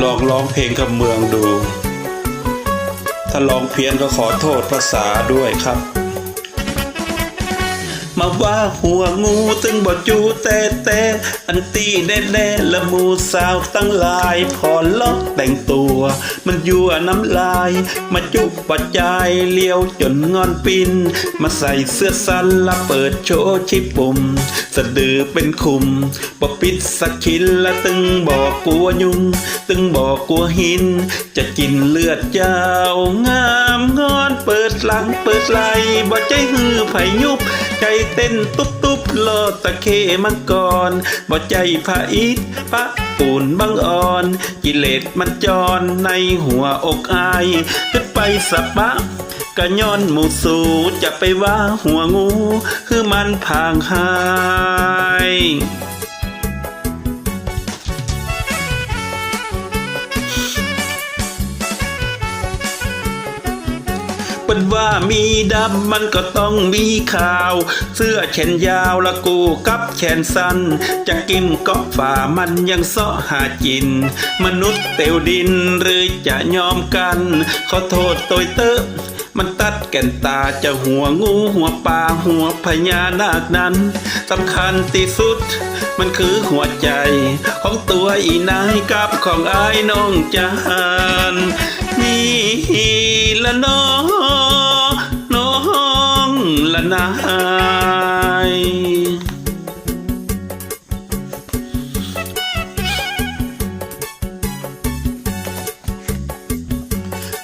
ลองร้องเพลงกับเมืองดู ถ้าร้องเพี้ยนก็ขอโทษภาษาด้วยครับ มาว่าหัวงูตึงบ่จูแต่แต่อันตีแน่แน่ละมูสาวตั้งหลายพอล็อกแต่งตัว มันยั่วน้ำลาย มาจุบปัจจัยเลี้ยวจนงอนปิน มาใส่เสื้อสั้นละเปิดโชว์ชิปุ่มสะดือเป็นคุมปปิดสักชิ้นละตึงบอกกลัวยุง ตึงบอกกลัวหิน จะกินเลือดเจ้างามงอนเปิดหลังเปิดไหลบ่ใจฮือไผยุบ ใจเต้นตุ๊บตุ๊บโลอตะเคมังกรบ่ใจพระอิฐพระปูนบังอ่อน กิเลสมันจรในหัวอกอายขึ้นไปสับปะกะย้อนหมูสูจะไปว่าหัวงู คือมันพางหาย เป็นว่ามีดำมันก็ต้องมีข่าว เสื้อแขนยาวละกูกับแขนสั้น จะกินก็ฝ่ามันยังเสาะหาจิน มนุษย์เตียวดินหรือจะยอมกัน ขอโทษตัวเตอะมันตัดแก่นตาจะหัวงูหัวปลาหัวพญานาคนั้นสำคัญที่สุด มันคือหัวใจ ของตัวอีนายกับของอายน้องจานนี่ละน้อง ละนา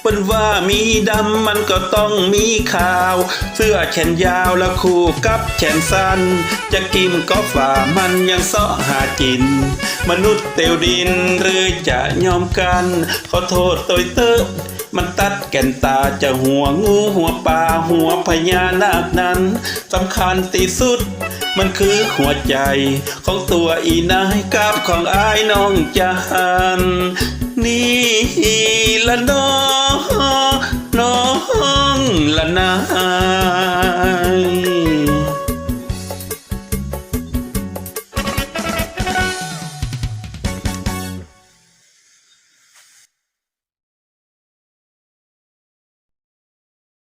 เป็นว่ามีดำมันก็ต้องมีขาว เสื้อแขนยาวและคู่กับแขนสั้น จะกิมก็ฝ่ามันยังเสาะหากิน มนุษย์เตียวดินหรือจะยอมกัน ขอโทษตัวเตอะมันตัดแก่นตาจะหัวงูหัวปลาหัวพญานาคนั้นสำคัญที่สุด มันคือหัวใจ ของตัวอีนายกับของอายน้องจานนี่ละน้อง ละนาย